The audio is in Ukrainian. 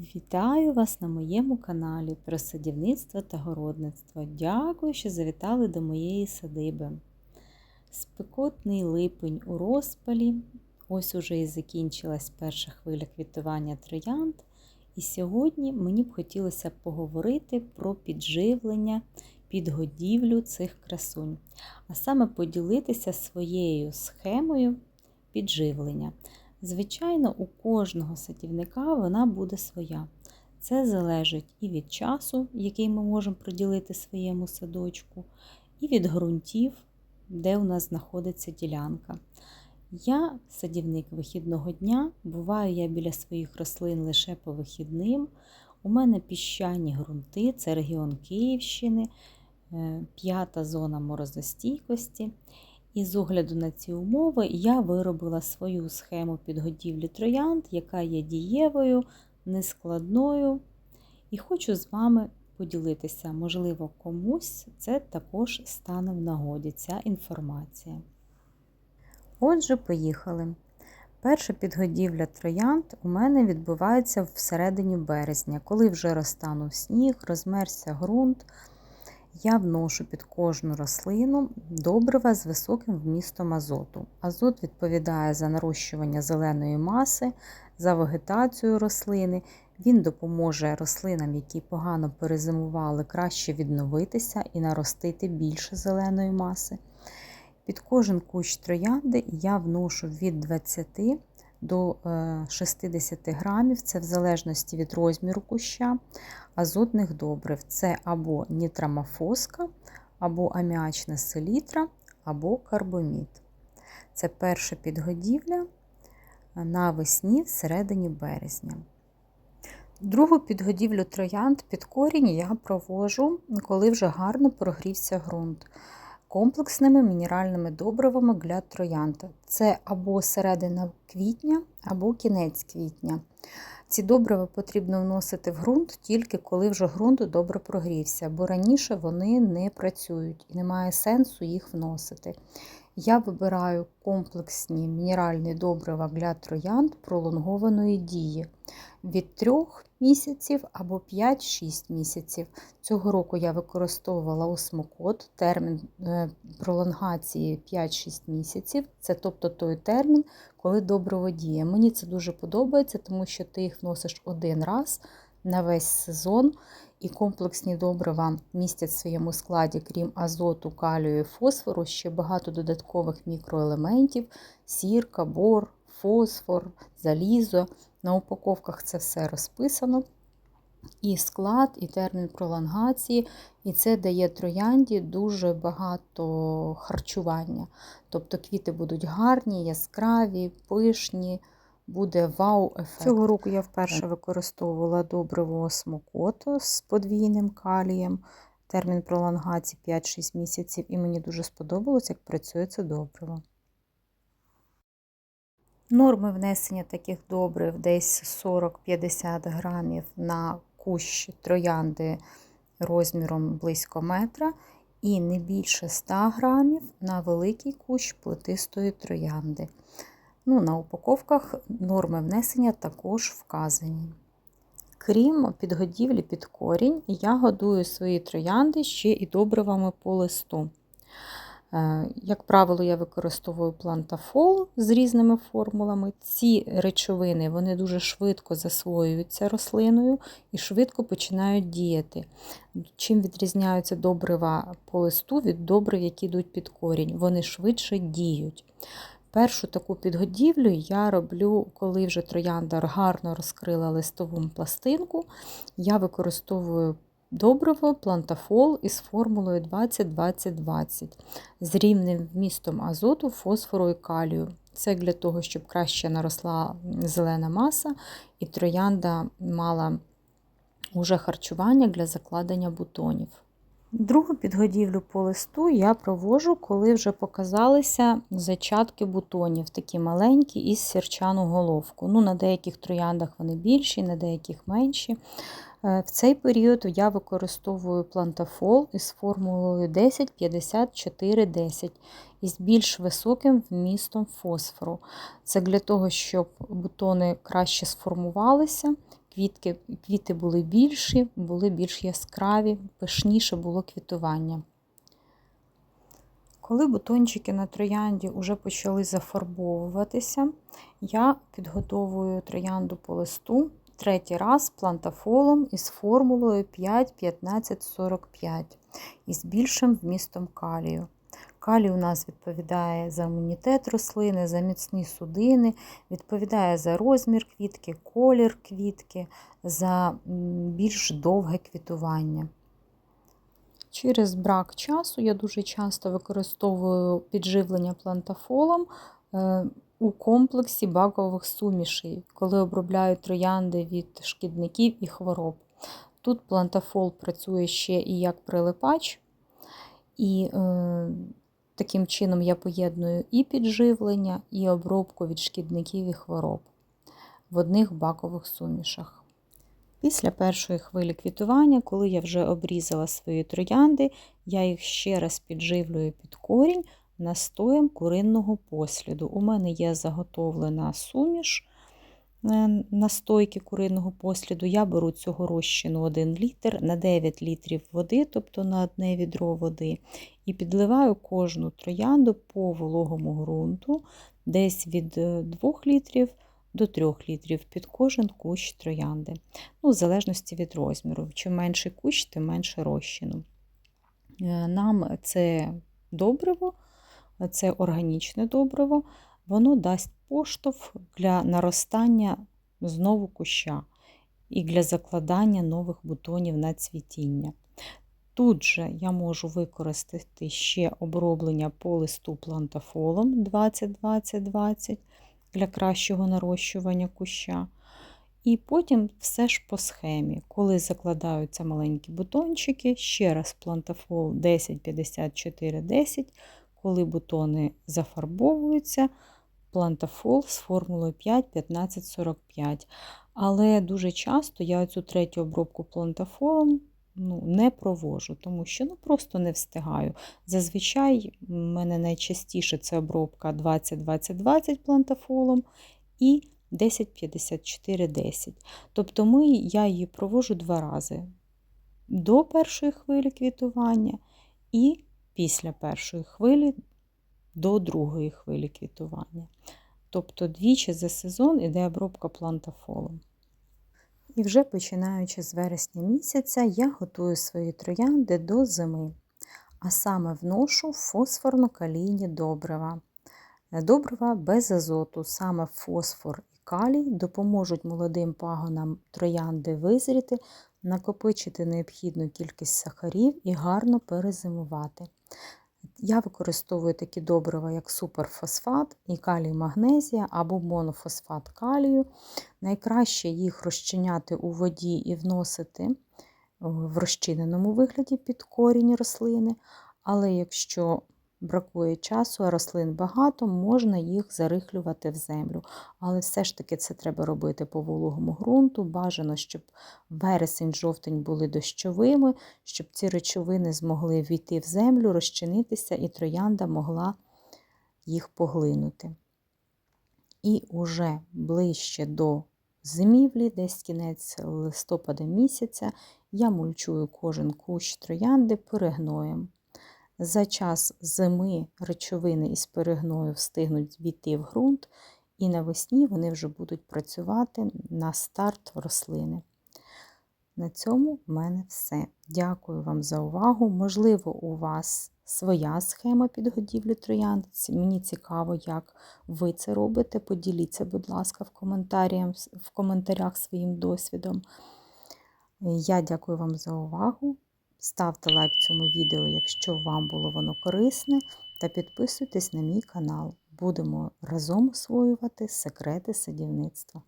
Вітаю вас на моєму каналі про садівництво та городництво. Дякую, що завітали до моєї садиби. Спекотний липень у розпалі. Ось уже і закінчилась перша хвиля квітування троянд. І сьогодні мені б хотілося поговорити про підживлення, підгодівлю цих красунь, а саме поділитися своєю схемою підживлення. Звичайно, у кожного садівника вона буде своя. Це залежить і від часу, який ми можемо приділити своєму садочку, і від ґрунтів, де у нас знаходиться ділянка. Я садівник вихідного дня, буваю я біля своїх рослин лише по вихідним. У мене піщані ґрунти, це регіон Київщини, е, п'ята зона морозостійкості. І з огляду на ці умови я виробила свою схему підгодівлі троянд, яка є дієвою, нескладною. І хочу з вами поділитися, можливо, комусь це також стане в нагоді ця інформація. Отже, поїхали. Перша підгодівля троянд у мене відбувається всередині березня, коли вже розтанув сніг, розмерся ґрунт. Я вношу під кожну рослину добрива з високим вмістом азоту. Азот відповідає за нарощування зеленої маси, за вегетацію рослини. Він допоможе рослинам, які погано перезимували, краще відновитися і наростити більше зеленої маси. Під кожен кущ троянди я вношу від 20 до 60 е, грамів, це в залежності від розміру куща, азотних добрив. Це або нітрамофоска, або аміачна селітра, або карбомід. Це перша підгодівля навесні всередині березня. Другу підгодівлю троянд під корінь я провожу, коли вже гарно прогрівся ґрунт комплексними мінеральними добривами для троянда. Це або середина квітня, або кінець квітня. Ці добрива потрібно вносити в ґрунт тільки коли вже ґрунт добре прогрівся, бо раніше вони не працюють і немає сенсу їх вносити. Я вибираю комплексні мінеральні добрива для троянд пролонгованої дії від 3 місяців або 5-6 місяців. Цього року я використовувала осмокод, термін е, пролонгації 5-6 місяців. Це тобто той термін, коли добриво діє. Мені це дуже подобається, тому що ти їх носиш один раз на весь сезон. І комплексні добрива містять в своєму складі, крім азоту, калію і фосфору, ще багато додаткових мікроелементів: сірка, бор, фосфор, залізо. На упаковках це все розписано. І склад, і термін пролонгації, і це дає троянді дуже багато харчування. Тобто квіти будуть гарні, яскраві, пишні, буде вау-ефект. Цього року я вперше використовувала добриво осмокото з подвійним калієм. Термін пролонгації 5-6 місяців, і мені дуже сподобалось, як працює це добриво. Норми внесення таких добрив десь 40-50 грамів на кущ троянди розміром близько метра, і не більше 100 грамів на великий кущ плетистої троянди. Ну, На упаковках норми внесення також вказані. Крім підгодівлі під корінь, я годую свої троянди ще і добривами по листу. Е, як правило, я використовую плантафол з різними формулами. Ці речовини вони дуже швидко засвоюються рослиною і швидко починають діяти. Чим відрізняються добрива по листу від добрив, які йдуть під корінь, вони швидше діють. Першу таку підгодівлю я роблю, коли вже троянда гарно розкрила листову пластинку. Я використовую добриво плантафол із формулою 20-20-20 з рівним вмістом азоту, фосфору і калію. Це для того, щоб краще наросла зелена маса, і троянда мала уже харчування для закладення бутонів. Другу підгодівлю по листу я провожу, коли вже показалися зачатки бутонів, такі маленькі із сірчану головку. Ну, На деяких трояндах вони більші, на деяких менші. Е, в цей період я використовую плантафол із формулою 10-54-10 із більш високим вмістом фосфору. Це для того, щоб бутони краще сформувалися, квітки, квіти були більші, були більш яскраві, пишніше було квітування. Коли бутончики на троянді вже почали зафарбовуватися, я підготовую троянду по листу третій раз плантафолом із формулою 5-15-45 із більшим вмістом калію. Калій у нас відповідає за імунітет рослини, за міцні судини, відповідає за розмір квітки, колір квітки, за більш довге квітування. Через брак часу я дуже часто використовую підживлення плантафолом е, у комплексі бакових сумішей, коли обробляю троянди від шкідників і хвороб. Тут плантафол працює ще і як прилипач, і е, таким чином я поєдную і підживлення, і обробку від шкідників і хвороб в одних бакових сумішах. Після першої хвилі квітування, коли я вже обрізала свої троянди, я їх ще раз підживлюю під корінь настоєм куринного посліду. У мене є заготовлена суміш настойки куринного посліду. Я беру цього розчину 1 літр на 9 літрів води, тобто на одне відро води, і підливаю кожну троянду по вологому ґрунту, десь від 2 літрів до 3 літрів під кожен кущ троянди. Ну, В залежності від розміру. Чим менший кущ, тим менше розчину. Е, нам це добриво, це органічне добриво, воно дасть поштовх для наростання знову куща і для закладання нових бутонів на цвітіння. Тут же я можу використати ще оброблення по листу плантафолом 20-20-20 для кращого нарощування куща. І потім все ж по схемі, коли закладаються маленькі бутончики, ще раз плантафол 10-54-10, коли бутони зафарбовуються, плантафол з формулою 5-15-45. Але дуже часто я цю третю обробку плантафолом ну, не провожу, тому що ну, просто не встигаю. Зазвичай в мене найчастіше це обробка 20-20-20 плантафолом і 10-54-10. Тобто ми, я її провожу два рази до першої хвилі квітування і після першої хвилі до другої хвилі квітування. Тобто двічі за сезон іде обробка плантафолом. І вже починаючи з вересня місяця, я готую свої троянди до зими, а саме вношу фосфорно-калійні добрива. Добрива без азоту, саме фосфор і калій допоможуть молодим пагонам троянди визріти, накопичити необхідну кількість сахарів і гарно перезимувати. Я використовую такі добрива, як суперфосфат і калій магнезія або монофосфат калію. Найкраще їх розчиняти у воді і вносити в розчиненому вигляді під корінь рослини. Але якщо бракує часу, а рослин багато, можна їх зарихлювати в землю. Але все ж таки це треба робити по вологому ґрунту. Бажано, щоб вересень-жовтень були дощовими, щоб ці речовини змогли війти в землю, розчинитися, і троянда могла їх поглинути. І уже ближче до зимівлі, десь кінець листопада місяця, я мульчую кожен кущ троянди перегноєм. За час зими речовини із перегною встигнуть війти в ґрунт, і навесні вони вже будуть працювати на старт рослини. На цьому в мене все. Дякую вам за увагу. Можливо, у вас своя схема підгодівлі троянд. Мені цікаво, як ви це робите. Поділіться, будь ласка, в коментарях своїм досвідом. Я дякую вам за увагу. Ставте лайк цьому відео, якщо вам було воно корисне, та підписуйтесь на мій канал. Будемо разом освоювати секрети садівництва.